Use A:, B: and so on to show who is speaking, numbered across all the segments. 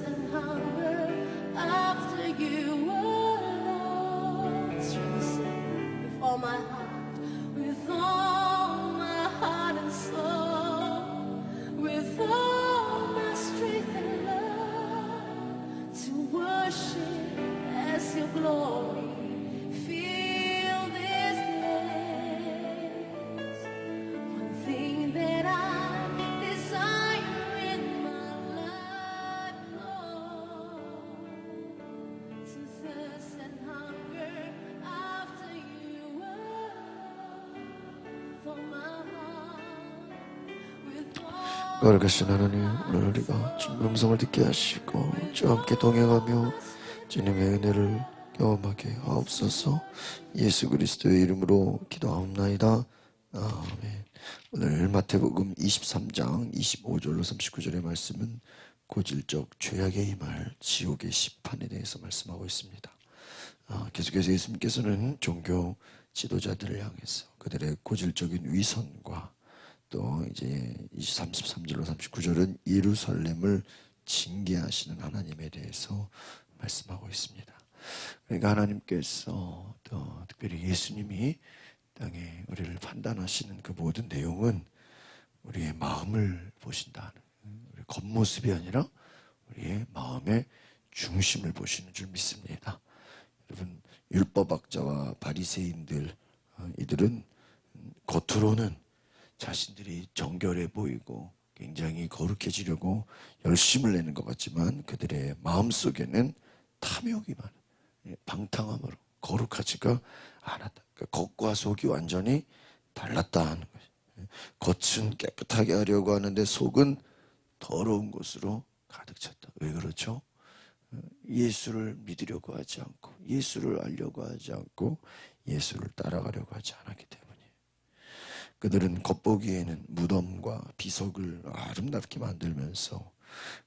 A: and hunger after you
B: 거룩하신 하나님 오늘 우리가 주님의 음성을 듣게 하시고 주와 함께 동행하며 주님의 은혜를 경험하게 하옵소서. 예수 그리스도의 이름으로 기도하옵나이다. 아멘. 오늘 마태복음 23장 25절로 39절의 말씀은 고질적 죄악의 힘을 지옥의 심판에 대해서 말씀하고 있습니다. 아, 계속해서 예수님께서는 종교 지도자들을 향해서 그들의 고질적인 위선과 또 이제 33절로 39절은 예루살렘을 징계하시는 하나님에 대해서 말씀하고 있습니다. 그러니까 하나님께서 또 특별히 예수님이 땅에 우리를 판단하시는 그 모든 내용은 우리의 마음을 보신다는 우리 겉모습이 아니라 우리의 마음의 중심을 보시는 줄 믿습니다. 여러분 율법학자와 바리새인들 어, 이들은 겉으로는 자신들이 정결해 보이고 굉장히 거룩해지려고 열심을 내는 것 같지만 그들의 마음 속에는 탐욕이 많아. 예, 방탕함으로 거룩하지가 않았다. 그러니까 겉과 속이 완전히 달랐다는 거죠. 예, 겉은 깨끗하게 하려고 하는데 속은 더러운 것으로 가득 찼다. 왜 그렇죠? 어, 예수를 믿으려고 하지 않고 예수를 알려고 하지 않고 예수를 따라가려고 하지 않았기 때문이에요. 그들은 겉보기에는 무덤과 비석을 아름답게 만들면서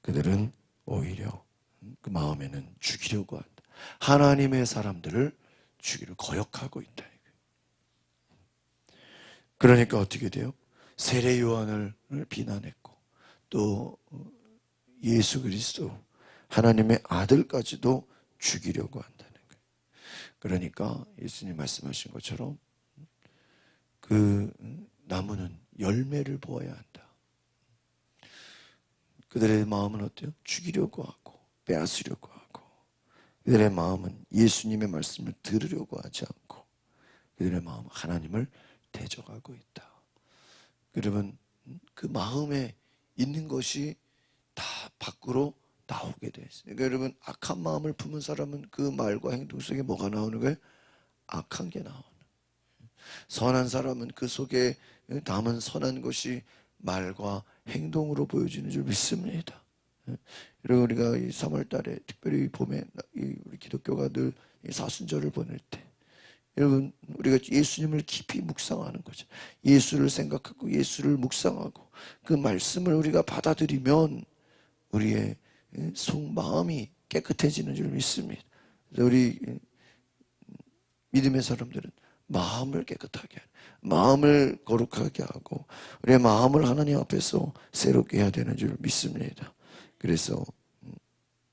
B: 그들은 오히려 그 마음에는 죽이려고 한다. 하나님의 사람들을 죽이려 거역하고 있다. 그러니까 어떻게 돼요? 세례 요한을 비난했고 또 예수 그리스도 하나님의 아들까지도 죽이려고 한다는 거예요. 그러니까 예수님 말씀하신 것처럼 그 나무는 열매를 보아야 한다. 그들의 마음은 어때요? 죽이려고 하고 빼앗으려고 하고 그들의 마음은 예수님의 말씀을 들으려고 하지 않고 그들의 마음은 하나님을 대적하고 있다. 여러분 그 마음에 있는 것이 다 밖으로 나오게 돼 있어요. 그러니까 여러분 악한 마음을 품은 사람은 그 말과 행동 속에 뭐가 나오는 거예요? 악한 게 나오는. 선한 사람은 그 속에 담은 선한 것이 말과 행동으로 보여지는 줄 믿습니다. 여러분 우리가 이 3월 달에 특별히 봄에 이 우리 기독교가 늘 사순절을 보낼 때 여러분 우리가 예수님을 깊이 묵상하는 거죠. 예수를 생각하고 예수를 묵상하고 그 말씀을 우리가 받아들이면 우리의 속 마음이 깨끗해지는 줄 믿습니다. 우리 믿음의 사람들은 마음을 깨끗하게 하는, 마음을 거룩하게 하고 우리의 마음을 하나님 앞에서 새롭게 해야 되는 줄 믿습니다. 그래서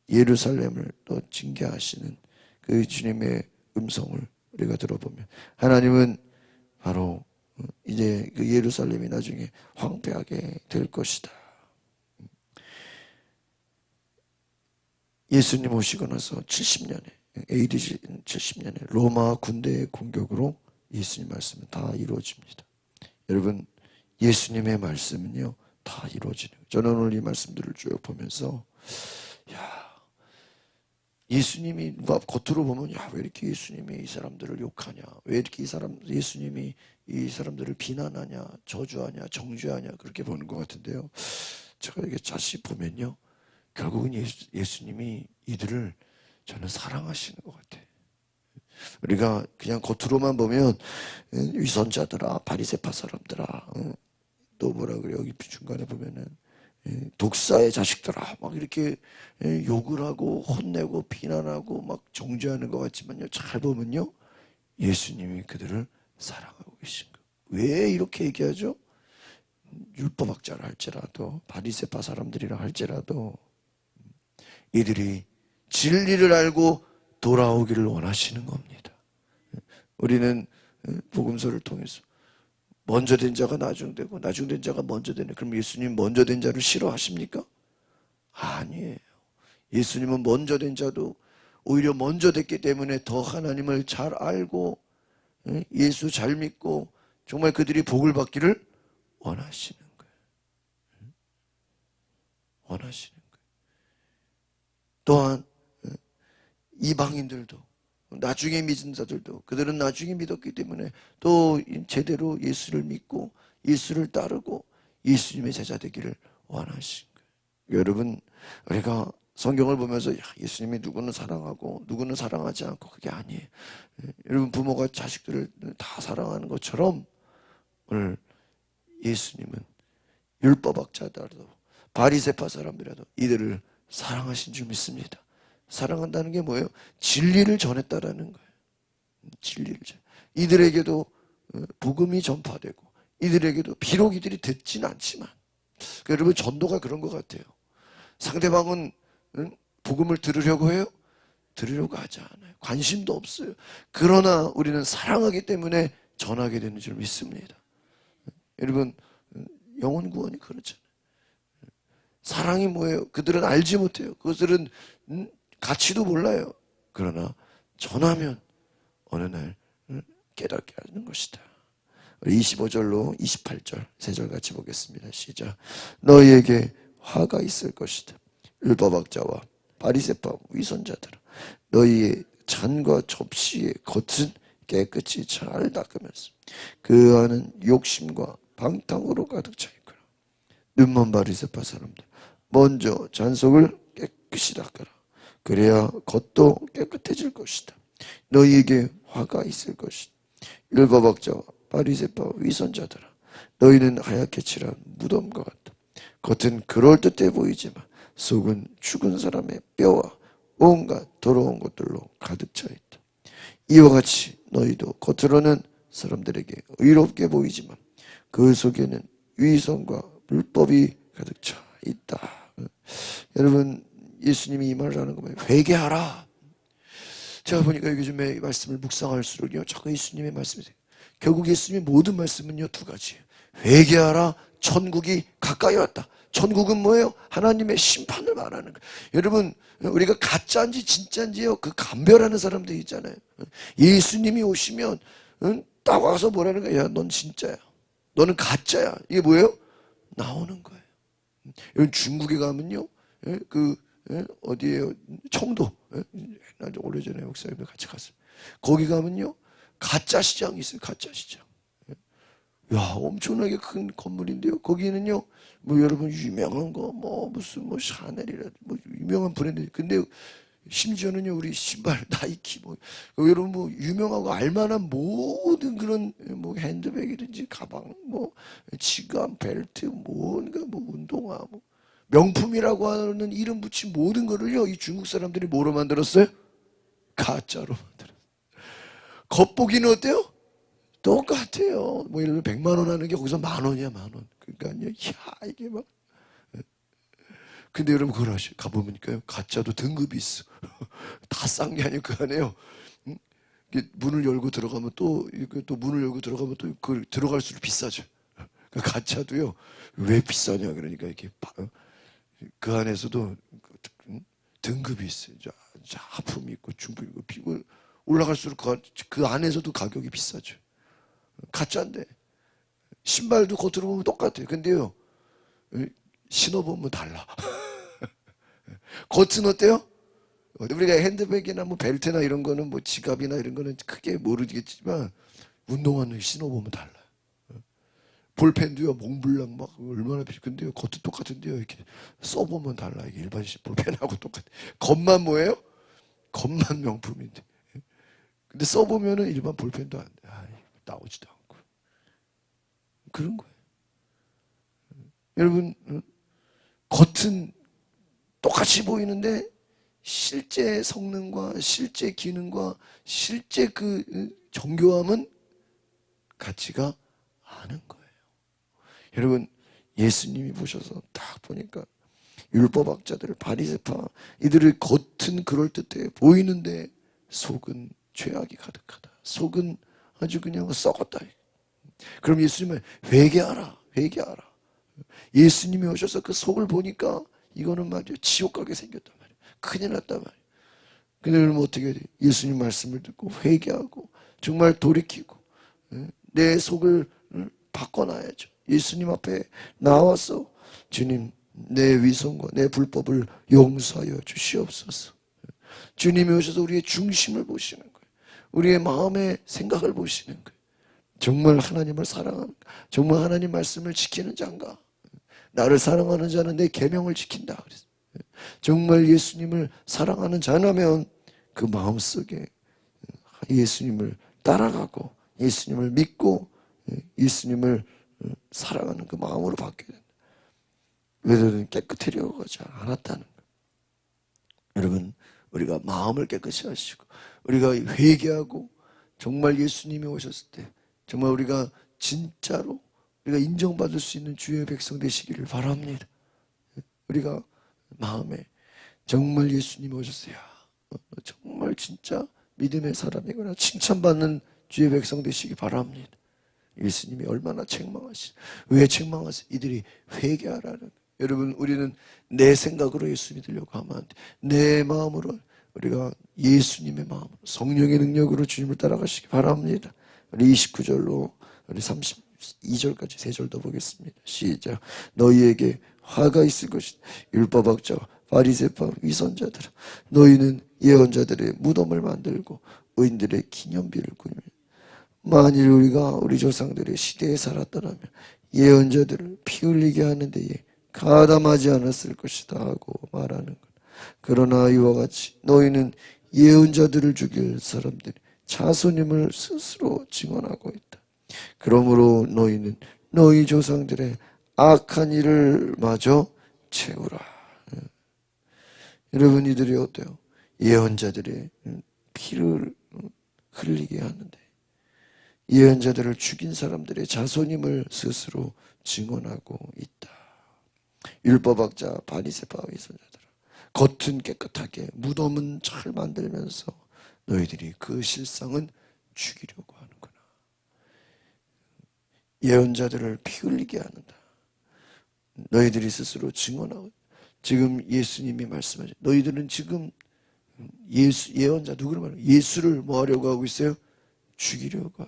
B: 예루살렘을 또 징계하시는 그 주님의 음성을 우리가 들어보면 하나님은 바로 이제 그 예루살렘이 나중에 황폐하게 될 것이다. 예수님 오시고 나서 70년에 AD 70년에 로마 군대의 공격으로 예수님 말씀은 다 이루어집니다. 여러분 예수님의 말씀은요 다 이루어지는. 저는 오늘 이 말씀들을 쭉 보면서 야 예수님이 누가 겉으로 보면 야 왜 이렇게 예수님이 이 사람들을 욕하냐 왜 이렇게 이 사람 예수님이 이 사람들을 비난하냐 저주하냐 정죄하냐 그렇게 보는 것 같은데요. 제가 이게 자세히 보면요 결국은 예수, 예수님이 이들을 저는 사랑하시는 것 같아요. 우리가 그냥 겉으로만 보면 위선자들아 바리새파 사람들아 또 뭐라 그래 여기 중간에 보면은 독사의 자식들아 막 이렇게 욕을 하고 혼내고 비난하고 막 정죄하는 것 같지만요 잘 보면요 예수님이 그들을 사랑하고 계신 거예요. 왜 이렇게 얘기하죠? 율법학자라 할지라도 바리새파 사람들이라 할지라도 이들이 진리를 알고 돌아오기를 원하시는 겁니다. 우리는 복음서를 통해서 먼저 된 자가 나중 되고 나중 된 자가 먼저 되네. 그럼 예수님 먼저 된 자를 싫어하십니까? 아니에요. 예수님은 먼저 된 자도 오히려 먼저 됐기 때문에 더 하나님을 잘 알고 예, 예수 잘 믿고 정말 그들이 복을 받기를 원하시는 거예요. 음? 원하시는 거예요. 또한 예, 이방인들도 나중에 믿은 자들도 그들은 나중에 믿었기 때문에 또 제대로 예수를 믿고 예수를 따르고 예수님의 제자 되기를 원하신 거예요. 여러분 우리가 성경을 보면서 야, 예수님이 누구는 사랑하고 누구는 사랑하지 않고 그게 아니에요. 예, 여러분 부모가 자식들을 다 사랑하는 것처럼 오늘 예수님은 율법학자들도 바리새파 사람들이라도 이들을 사랑하신 줄 믿습니다. 사랑한다는 게 뭐예요? 진리를 전했다라는 거예요. 진리를 전. 이들에게도 어, 복음이 전파되고 이들에게도 비록 이들이 듣진 않지만 그 여러분 전도가 그런 것 같아요. 상대방은 응? 복음을 들으려고 해요? 들으려고 하지 않아요. 관심도 없어요. 그러나 우리는 사랑하기 때문에 전하게 되는 줄 믿습니다. 여러분 영혼 구원이 그렇잖아요. 사랑이 뭐예요? 그들은 알지 못해요. 그들은 음, 가치도 몰라요. 그러나 전하면 어느 날 음, 깨닫게 하는 것이다. 25절로 28절 세절 같이 보겠습니다. 시작. 너희에게 화가 있을 것이다. 율법학자와 바리새파 위선자들아 너희의 잔과 접시의 겉은 깨끗이 잘 닦으면서 그 안은 욕심과 방탕으로 가득 차 있구나. 눈먼 바리새파 사람들 먼저 잔속을 깨끗이 닦아라. 그래야 겉도 깨끗해질 것이다. 너희에게 화가 있을 것이다. 율법학자와 바리새파 위선자들아 너희는 하얗게 칠한 무덤과 같다. 겉은 그럴듯해 보이지만 속은 죽은 사람의 뼈와 온갖 더러운 것들로 가득 차 있다. 이와 같이 너희도 겉으로는 사람들에게 의롭게 보이지만 그 속에는 위선과 불법이 가득 차 있다. 여러분 예수님이 이 말을 하는 거면 회개하라. 제가 보니까 요즘에 이 말씀을 묵상할수록요 자꾸 예수님의 말씀이 돼요. 결국 예수님의 모든 말씀은요 두 가지예요. 회개하라. 천국이 가까이 왔다. 천국은 뭐예요? 하나님의 심판을 말하는 거예요. 여러분 우리가 가짜인지 진짜인지요 그 감별하는 사람들 있잖아요. 예수님이 오시면 응? 딱 와서 뭐라는 거야? 야, 넌 진짜야. 너는 가짜야. 이게 뭐예요? 나오는 거예요. 여러분 중국에 가면요, 예, 그 예, 어디에요? 청도. 예, 옛날에 오래전에 목사님들 같이 갔어요. 거기 가면요, 가짜 시장이 있어요. 가짜 시장. 예. 야, 엄청나게 큰 건물인데요. 거기는요, 뭐 여러분 유명한 거, 뭐 무슨 뭐 샤넬이라, 뭐 유명한 브랜드. 근데 심지어는요, 우리 신발, 나이키, 뭐 여러분 뭐 유명하고 알만한 모든 그런 뭐 핸드백이든지 가방, 뭐 지갑, 벨트, 뭔가 뭐 운동화, 뭐 명품이라고 하는 이름 붙인 모든 거를요, 이 중국 사람들이 뭐로 만들었어요? 가짜로 만들었어요. 겉보기는 어때요? 똑같아요. 뭐 예를 들어 100만 원 하는 게 거기서 만 원이야, 만 원. 그러니까요, 야, 이게 막. 근데 여러분 그걸 아시 가보니까요, 가짜도 등급이 있어. 다 싼 게 아니고 그 안에요. 문을 열고 들어가면 또, 또 문을 열고 들어가면 또 그 들어갈수록 비싸죠. 그 가짜도요, 왜 비싸냐, 그러니까 이렇게 바- 그 안에서도 응? 등급이 있어요. 하품이 있고 중품 있고 비고 올라갈수록 그, 그 안에서도 가격이 비싸죠. 가짜인데 신발도 겉으로 보면 똑같아요. 근데요 신어보면 달라. 겉은 어때요? 우리가 핸드백이나 뭐 벨트나 이런 거는 뭐 지갑이나 이런 거는 크게 모르겠지만 운동화는 신어보면 달라요. 볼펜도요 몽블랑 막 얼마나 비싸 근데요 겉은 똑같은데요 이렇게 써보면 달라 이게 일반 볼펜하고 똑같아 겉만 뭐예요? 겉만 명품인데 근데 써보면은 일반 볼펜도 안 돼. 아, 나오지도 않고 그런 거예요. 여러분 어? 겉은 똑같이 보이는데 실제 성능과 실제 기능과 실제 그 어, 정교함은 같지가 않은 거예요. 여러분 예수님이 보셔서 딱 보니까 율법학자들 바리새파 이들의 겉은 그럴 듯해 보이는데 속은 죄악이 가득하다. 속은 아주 그냥 썩었다. 그럼 예수님은 회개하라, 회개하라. 예수님이 오셔서 그 속을 보니까 이거는 말이야 지옥 가게 생겼단 말이야. 큰일 났단 말이야. 근데 그러면 어떻게 해야 돼? 예수님 말씀을 듣고 회개하고 정말 돌이키고 예, 내 속을 음, 바꿔놔야죠. 예수님 앞에 나와서 주님 내 위선과 내 불법을 용서하여 주시옵소서. 주님이 오셔서 우리의 중심을 보시는 거예요. 우리의 마음의 생각을 보시는 거예요. 정말 하나님을 사랑하는 정말 하나님 말씀을 지키는 자인가? 나를 사랑하는 자는 내 계명을 지킨다. 그랬어요. 정말 예수님을 사랑하는 자라면 그 마음속에 예수님을 따라가고 예수님을 믿고 예수님을 사랑하는 그 마음으로 바뀌어야 된다. 깨끗하려고 하지 않았다는 거예요. 여러분 우리가 마음을 깨끗이 하시고 우리가 회개하고 정말 예수님이 오셨을 때 정말 우리가 진짜로 우리가 인정받을 수 있는 주의 백성 되시기를 바랍니다. 우리가 마음에 정말 예수님이 오셨어요. 어, 정말 진짜 믿음의 사람이거나 칭찬받는 주의 백성 되시기 바랍니다. 예수님이 얼마나 책망하시. 왜 책망하세요? 이들이 회개하라는. 여러분 우리는 내 생각으로 예수 믿으려고 하면 안 돼. 내 마음으로 우리가 예수님의 마음으로 성령의 능력으로 주님을 따라가시기 바랍니다. 우리 29절로 우리 32절까지 세절더 보겠습니다. 시작. 너희에게 화가 있을 것이다. 율법학자, 바리새파, 위선자들아. 너희는 예언자들의 무덤을 만들고 의인들의 기념비를 꾸며 만일 우리가 우리 조상들의 시대에 살았더라면 예언자들을 피 흘리게 하는 데에 가담하지 않았을 것이다 하고 말하는 것. 그러나 이와 같이 너희는 예언자들을 죽일 사람들이 자손임을 스스로 증언하고 있다. 그러므로 너희는 너희 조상들의 악한 일을 마저 채우라. 예. 여러분 이들이 어때요? 예언자들의 피를 흘리게 하는데 예언자들을 죽인 사람들의 자손임을 스스로 증언하고 있다. 율법학자 바리새파 위선자들 겉은 깨끗하게 무덤은 잘 만들면서 너희들이 그 실상은 죽이려고 하는구나. 예언자들을 피 흘리게 하는다. 너희들이 스스로 증언하고 지금 예수님이 말씀하죠. 너희들은 지금 예수 예언자 누구를 말해? 예수를 뭐 하려고 하고 있어요? 죽이려고.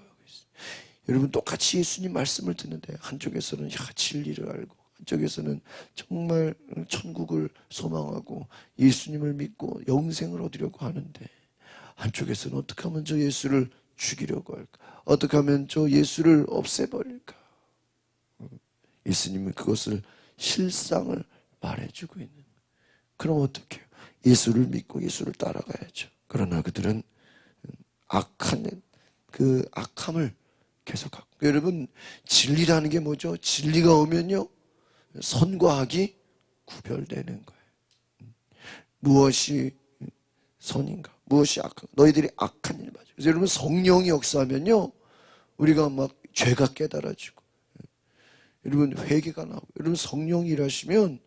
B: 여러분 똑같이 예수님 말씀을 듣는데 한쪽에서는 야 진리를 알고 한쪽에서는 정말 천국을 소망하고 예수님을 믿고 영생을 얻으려고 하는데 한쪽에서는 어떻게 하면 저 예수를 죽이려고 할까? 어떻게 하면 저 예수를 없애버릴까? 예수님은 그것을 실상을 말해주고 있는. 그럼 어떻게? 예수를 믿고 예수를 따라가야죠. 그러나 그들은 악한 그 악함을 계속하고 여러분 진리라는 게 뭐죠? 진리가 오면요 선과 악이 구별되는 거예요. 무엇이 선인가? 무엇이 악한가? 너희들이 악한 일 맞아. 그래서 여러분 성령이 역사하면요 우리가 막 죄가 깨달아지고 여러분 회개가 나오고 여러분 성령이 일하시면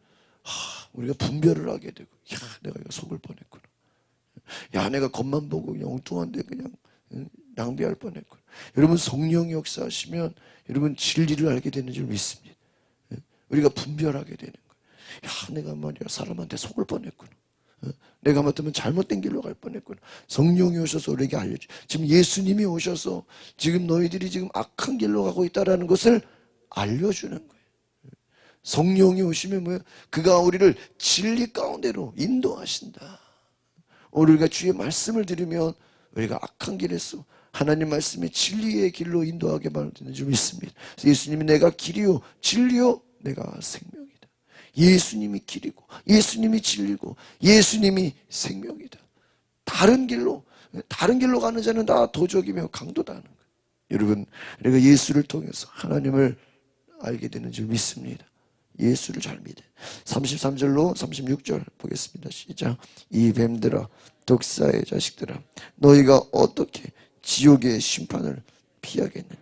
B: 하, 우리가 분별을 하게 되고 야 내가 속을 뻔했구나. 야 내가 겉만 보고 그냥 엉뚱한데 그냥 응, 낭비할 뻔했구나. 여러분 성령이 역사하시면 여러분 진리를 알게 되는 줄 믿습니다. 우리가 분별하게 되는 거예요. 야 내가 말이야 사람한테 속을 뻔했구나. 어? 내가 맡으면 잘못된 길로 갈 뻔했구나. 성령이 오셔서 우리에게 알려줘. 지금 예수님이 오셔서 지금 너희들이 지금 악한 길로 가고 있다라는 것을 알려주는 거예요. 성령이 오시면 뭐예요? 그가 우리를 진리 가운데로 인도하신다. 우리가 주의 말씀을 들으면 우리가 악한 길에서 하나님 말씀의 진리의 길로 인도하게 만드는 줄 믿습니다. 예수님이 내가 길이요 진리요 내가 생명이다. 예수님이 길이고 예수님이 진리고 예수님이 생명이다. 다른 길로 다른 길로 가는 자는 다 도적이며 강도다는 거예요. 여러분, 우리가 예수를 통해서 하나님을 알게 되는 줄 믿습니다. 예수를 잘 믿어. 33절로 36절 보겠습니다. 시작. 이 뱀들아, 독사의 자식들아, 너희가 어떻게 지옥의 심판을 피하겠느냐?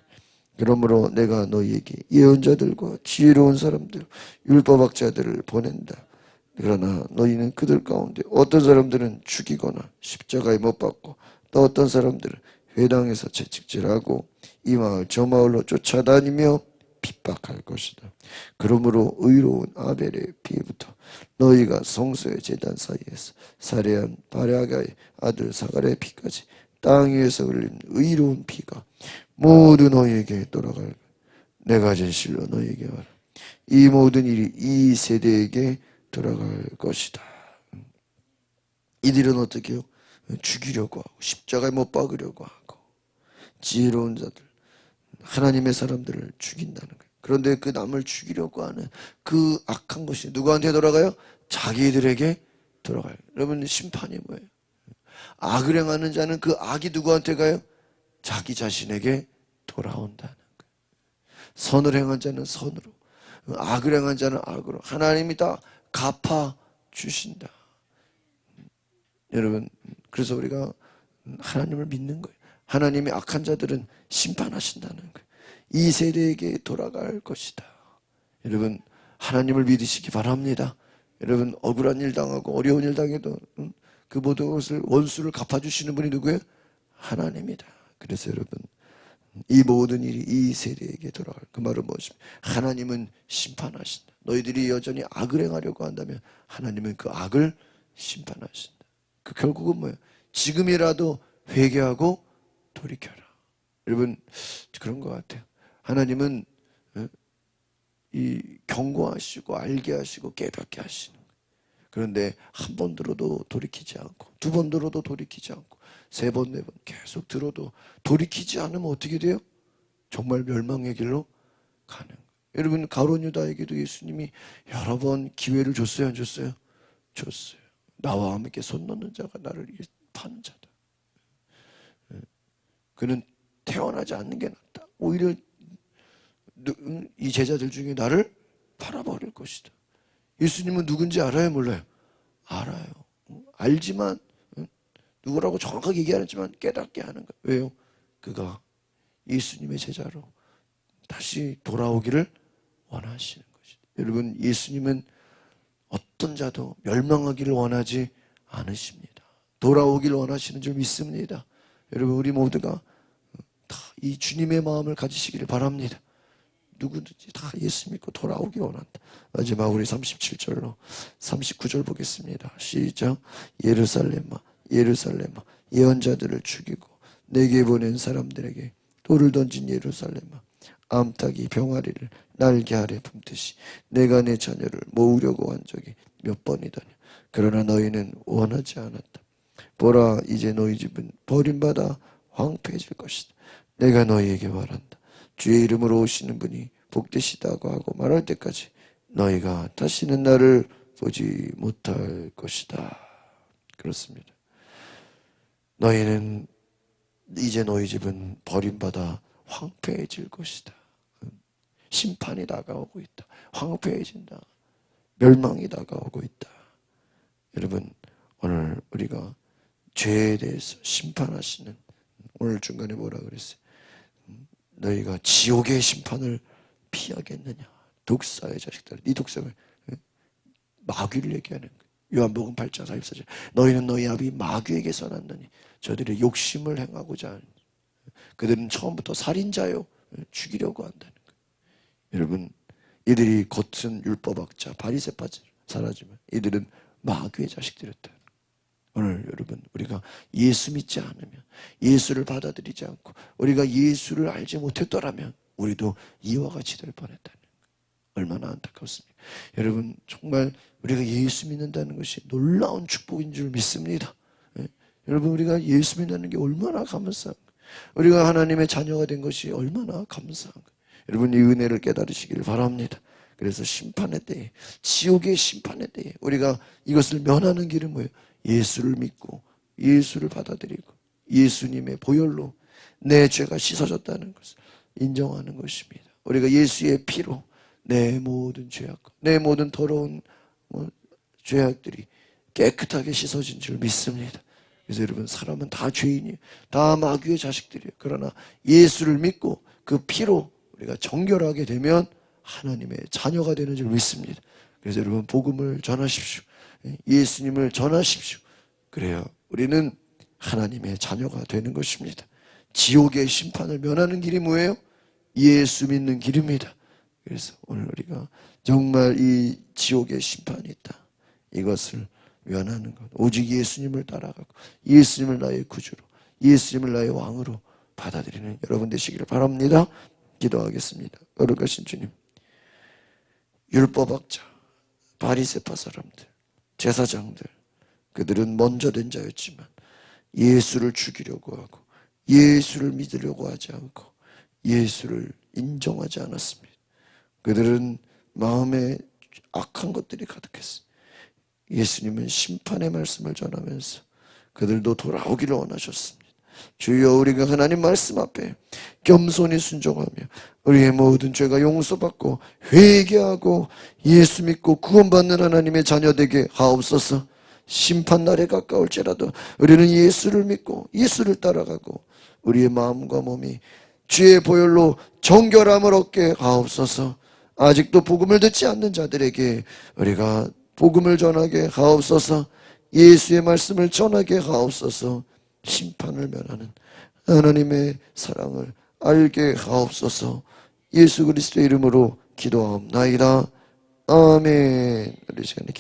B: 그러므로 내가 너희에게 예언자들과 지혜로운 사람들, 율법학자들을 보낸다. 그러나 너희는 그들 가운데 어떤 사람들은 죽이거나 십자가에 못 박고 또 어떤 사람들은 회당에서 채찍질하고 이 마을 저 마을로 쫓아다니며 핍박할 것이다. 그러므로 의로운 아벨의 피부터 너희가 성소의 제단 사이에서 살해한 바랴가의 아들 사갈의 피까지 땅 위에서 흘린 의로운 피가 모두 너희에게 돌아갈 내가 진실로 너희에게 말하 이 모든 일이 이 세대에게 돌아갈 것이다. 이들은 어떻게 요? 죽이려고 하고 십자가에 못 박으려고 하고 지혜로운 자들 하나님의 사람들을 죽인다는 거예요. 그런데 그 남을 죽이려고 하는 그 악한 것이 누구한테 돌아가요? 자기들에게 돌아가요. 여러분 심판이 뭐예요? 악을 행하는 자는 그 악이 누구한테 가요? 자기 자신에게 돌아온다는 거예요. 선을 행한 자는 선으로, 악을 행한 자는 악으로 하나님이 다 갚아 주신다. 여러분, 그래서 우리가 하나님을 믿는 거예요. 하나님이 악한 자들은 심판하신다는 거예요. 이 세대에게 돌아갈 것이다. 여러분, 하나님을 믿으시기 바랍니다. 여러분, 억울한 일 당하고 어려운 일 당해도 음, 그 모든 것을 원수를 갚아주시는 분이 누구예요? 하나님이다. 그래서 여러분, 이 모든 일이 이 세대에게 돌아갈 그 말은 무엇입니까? 하나님은 심판하신다. 너희들이 여전히 악을 행하려고 한다면 하나님은 그 악을 심판하신다. 그 결국은 뭐예요? 지금이라도 회개하고 돌이켜라. 여러분 그런 것 같아요. 하나님은 어, 이 경고하시고 알게 하시고 깨닫게 하시는. 그런데 한 번 들어도 돌이키지 않고 두 번 들어도 돌이키지 않고 세 번 네 번 계속 들어도 돌이키지 않으면 어떻게 돼요? 정말 멸망의 길로 가는. 여러분 가론 유다에게도 예수님이 여러 번 기회를 줬어요, 안 줬어요? 줬어요. 나와 함께 손 놓는 자가 나를 파는 자다. 예. 그는 태어나지 않는 게 낫다. 오히려 누- 음, 이 제자들 중에 나를 팔아버릴 것이다. 예수님은 누군지 알아요, 몰라요? 알아요. 음, 알지만 음, 누구라고 정확하게 얘기 안 했지만 깨닫게 하는 거예요. 왜요? 그가 예수님의 제자로 다시 돌아오기를 원하시는 것이다. 여러분, 예수님은 어떤 자도 멸망하기를 원하지 않으십니다. 돌아오기를 원하시는 줄 믿습니다. 여러분, 우리 모두가 다 이 주님의 마음을 가지시기를 바랍니다. 누구든지 다 예수 믿고 돌아오기 원한다. 마지막 우리 37절로 39절 보겠습니다. 시작. 예루살렘아, 예루살렘아, 예언자들을 죽이고 내게 보낸 사람들에게 돌을 던진 예루살렘아, 암탉이 병아리를 날개 아래 품듯이 내가 내 자녀를 모으려고 한 적이 몇 번이더냐. 그러나 너희는 원하지 않았다. 보라, 이제 너희 집은 버림받아 황폐해질 것이다. 내가 너희에게 말한다. 주의 이름으로 오시는 분이 복되시다고 하고 말할 때까지 너희가 다시는 나를 보지 못할 것이다. 그렇습니다. 너희는 이제 너희 집은 버림받아 황폐해질 것이다. 심판이 다가오고 있다. 황폐해진다. 멸망이 다가오고 있다. 여러분, 오늘 우리가 죄에 대해서 심판하시는 오늘 중간에 뭐라 그랬어요? 너희가 지옥의 심판을 피하겠느냐? 독사의 자식들, 이 독사를 마귀를 얘기하는 거예요. 요한복음 8장 44절. 너희는 너희 아비 마귀에게서 났느니 저들의 욕심을 행하고자 하는 그들은 처음부터 살인자요 죽이려고 한다는 거예요. 여러분 이들이 겉은 율법학자 바리새파 사라지만 이들은 마귀의 자식들이었다. 오늘 여러분 우리가 예수 믿지 않으면 예수를 받아들이지 않고 우리가 예수를 알지 못했더라면 우리도 이와 같이 될 뻔했다는. 얼마나 안타깝습니까? 여러분 정말 우리가 예수 믿는다는 것이 놀라운 축복인 줄 믿습니다. 예? 여러분 우리가 예수 믿는 게 얼마나 감사한. 우리가 하나님의 자녀가 된 것이 얼마나 감사한. 여러분 이 은혜를 깨달으시기를 바랍니다. 그래서 심판의 때에 지옥의 심판의 때에 우리가 이것을 면하는 길은 뭐예요? 예수를 믿고 예수를 받아들이고 예수님의 보혈로 내 죄가 씻어졌다는 것을 인정하는 것입니다. 우리가 예수의 피로 내 모든 죄악과 내 모든 더러운 뭐 죄악들이 깨끗하게 씻어진 줄 믿습니다. 그래서 여러분 사람은 다 죄인이에요. 다 마귀의 자식들이에요. 그러나 예수를 믿고 그 피로 우리가 정결하게 되면 하나님의 자녀가 되는 줄 믿습니다. 그래서 여러분 복음을 전하십시오. 예수님을 전하십시오. 그래야 우리는 하나님의 자녀가 되는 것입니다. 지옥의 심판을 면하는 길이 뭐예요? 예수 믿는 길입니다. 그래서 오늘 우리가 정말 이 지옥의 심판이 있다. 이것을 면하는 것. 오직 예수님을 따라가고 예수님을 나의 구주로 예수님을 나의 왕으로 받아들이는 여러분 되시기를 바랍니다. 기도하겠습니다. 거룩하신 주님. 율법학자, 바리새파 사람들, 제사장들 그들은 먼저 된 자였지만 예수를 죽이려고 하고 예수를 믿으려고 하지 않고 예수를 인정하지 않았습니다. 그들은 마음에 악한 것들이 가득했어요. 예수님은 심판의 말씀을 전하면서 그들도 돌아오기를 원하셨습니다. 주여 우리가 하나님 말씀 앞에 겸손히 순종하며 우리의 모든 죄가 용서받고 회개하고 예수 믿고 구원받는 하나님의 자녀 되게 하옵소서. 심판 날에 가까울지라도 우리는 예수를 믿고 예수를 따라가고 우리의 마음과 몸이 주의 보혈로 정결함을 얻게 하옵소서. 아직도 복음을 듣지 않는 자들에게 우리가 복음을 전하게 하옵소서. 예수의 말씀을 전하게 하옵소서. 심판을 면하는 하나님의 사랑을 알게 하옵소서. 예수 그리스도의 이름으로 기도하옵나이다. 아멘. 우리 시간에 기도.